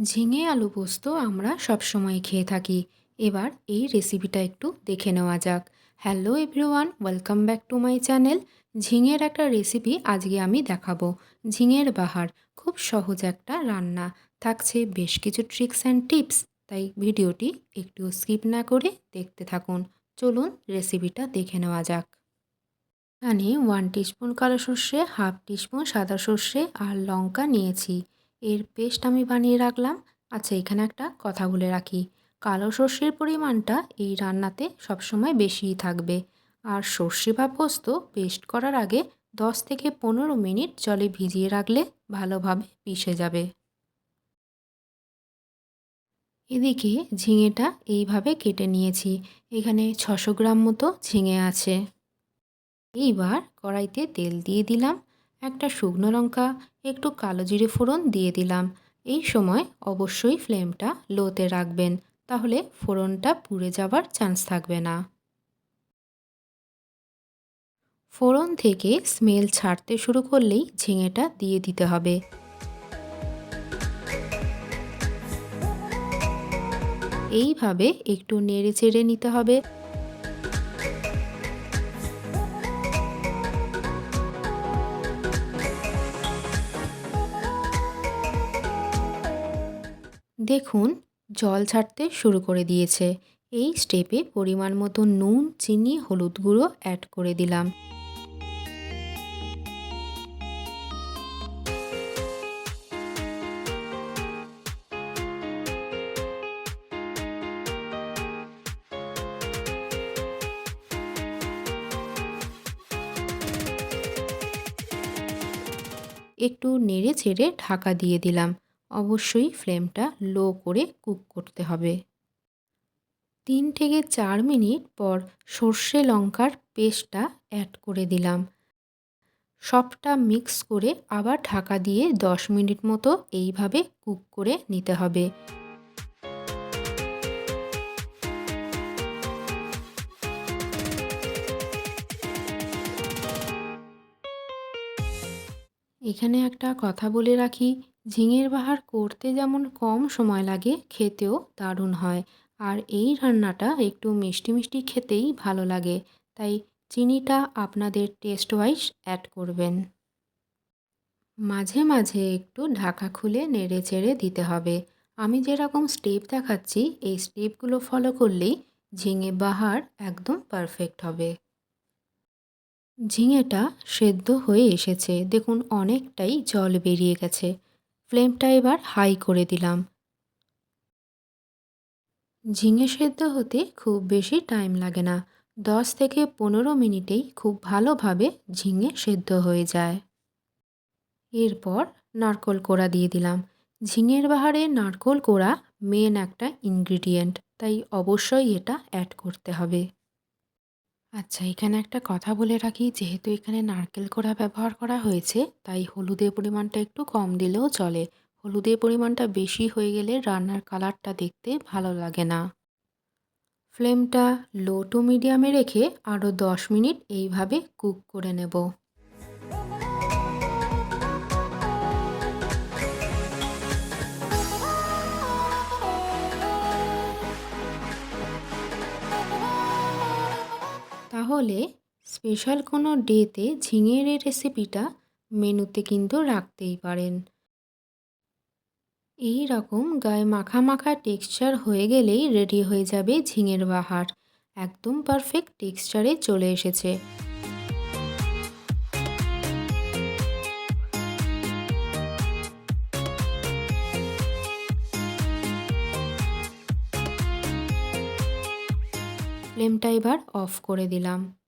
ঝিঙে আলু পোস্ত আমরা সবসময় খেয়ে থাকি। এবার এই রেসিপিটা একটু দেখে নেওয়া যাক। Hello everyone welcome back to my channel ঝিঙের একটা রেসিপি আজকে আমি দেখাবো। ঝিঙের বাহার, খুব সহজ একটা রান্না। থাকছে বেশ কিছু ট্রিক্স অ্যান্ড টিপস তাই ভিডিওটি একটু স্কিপ না করে দেখতে থাকুন। চলুন রেসিপিটা দেখে নেওয়া যাক। এখানে ওয়ান টিস্পুন কালো সর্ষে হাফ টিস্পুন সাদা সর্ষে আর লঙ্কা নিয়েছি। এর পেস্ট আমি বানিয়ে রাখলাম। আচ্ছা এখানে একটা কথা বলে রাখি। কালো সর্ষের পরিমাণটা এই রান্নাতে সবসময় বেশিই থাকবে। আর সর্ষে বা পোস্ত পেস্ট করার আগে দশ থেকে পনেরো মিনিট জলে ভিজিয়ে রাখলে ভালোভাবে পিষে যাবে। এদিকে ঝিঙেটা এইভাবে কেটে নিয়েছি। এখানে ছশো গ্রাম মতো ঝিঙে আছে। এইবার কড়াইতে তেল দিয়ে দিলাম। একটা শুকনো লঙ্কা, একটু কালো জিরে ফোড়ন দিয়ে দিলাম। এই সময় অবশ্যই ফ্লেমটা লোতে রাখবেন, তাহলে ফোড়নটা পুড়ে যাবার চান্স থাকবে না। ফোড়ন থেকে স্মেল ছাড়তে শুরু করলেই ঝিঙেটা দিয়ে দিতে হবে। এইভাবে একটু নেড়ে চেড়ে নিতে হবে। দেখুন, জল ছাড়তে শুরু করে দিয়েছে। এই স্টেপে পরিমাণ মতো নুন, চিনি, হলুদ গুঁড়ো অ্যাড করে দিলাম। একটু নেড়ে চেড়ে ঢাকা দিয়ে দিলাম। অবশ্যই ফ্লেমটা লো করে কুক করতে হবে। তিন থেকে চার মিনিট পর সর্ষে লঙ্কার পেস্টটা অ্যাড করে দিলাম। সবটা মিক্স করে আবার ঢাকা দিয়ে দশ মিনিট মতো এইভাবে কুক করে নিতে হবে। এখানে একটা কথা বলে রাখি ঝিঙের বাহার করতে যেমন কম সময় লাগে, খেতেও দারুণ হয়। আর এই রান্নাটা একটু মিষ্টি মিষ্টি খেতেই ভালো লাগে। তাই চিনিটা আপনাদের টেস্ট ওয়াইজ অ্যাড করবেন। মাঝে মাঝে একটু ঢাকা খুলে নেড়ে চেড়ে দিতে হবে। আমি যেরকম স্টেপ দেখাচ্ছি, এই স্টেপগুলো ফলো করলেই ঝিঙে বাহার একদম পারফেক্ট হবে। ঝিঙেটা সেদ্ধ হয়ে এসেছে। দেখুন, অনেকটাই জল বেরিয়ে গেছে। ফ্লেমটা এবার হাই করে দিলাম। ঝিঙে সেদ্ধ হতে খুব বেশি টাইম লাগে না। দশ থেকে পনেরো মিনিটেই খুব ভালোভাবে ঝিঙে সেদ্ধ হয়ে যায়। এরপর নারকোল কোড়া দিয়ে দিলাম। ঝিঙের বাহারে নারকোল কোড়া মেন একটা ইনগ্রিডিয়েন্ট তাই অবশ্যই এটা অ্যাড করতে হবে। আচ্ছা এখানে একটা কথা বলে রাখি, যেহেতু এখানে নারকেল কোড়া ব্যবহার করা হয়েছে, তাই হলুদের পরিমাণটা একটু কম দিলেও চলে। হলুদের পরিমাণটা বেশি হয়ে গেলে রান্নার কালারটা দেখতে ভালো লাগে না। ফ্লেমটা লো টু মিডিয়ামে রেখে আরও দশ মিনিট এইভাবে কুক করে নেব। তাহলে স্পেশাল কোনো ডেতে ঝিঙের রেসিপিটা মেনুতে কিন্তু রাখতেই পারেন। এই রকম গায়ে মাখা মাখা টেক্সচার হয়ে গেলেই রেডি হয়ে যাবে ঝিঙের বাহার। একদম পারফেক্ট টেক্সচারে চলে এসেছে। ফ্লেমটা এবার অফ করে দিলাম।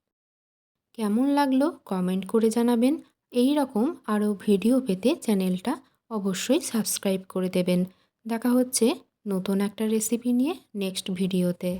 কেমন লাগল কমেন্ট করে জানাবেন। এই রকম আরও ভিডিও পেতে চ্যানেলটা অবশ্যই সাবস্ক্রাইব করে দেবেন। দেখা হচ্ছে নতুন একটা রেসিপি নিয়ে নেক্সট ভিডিওতে।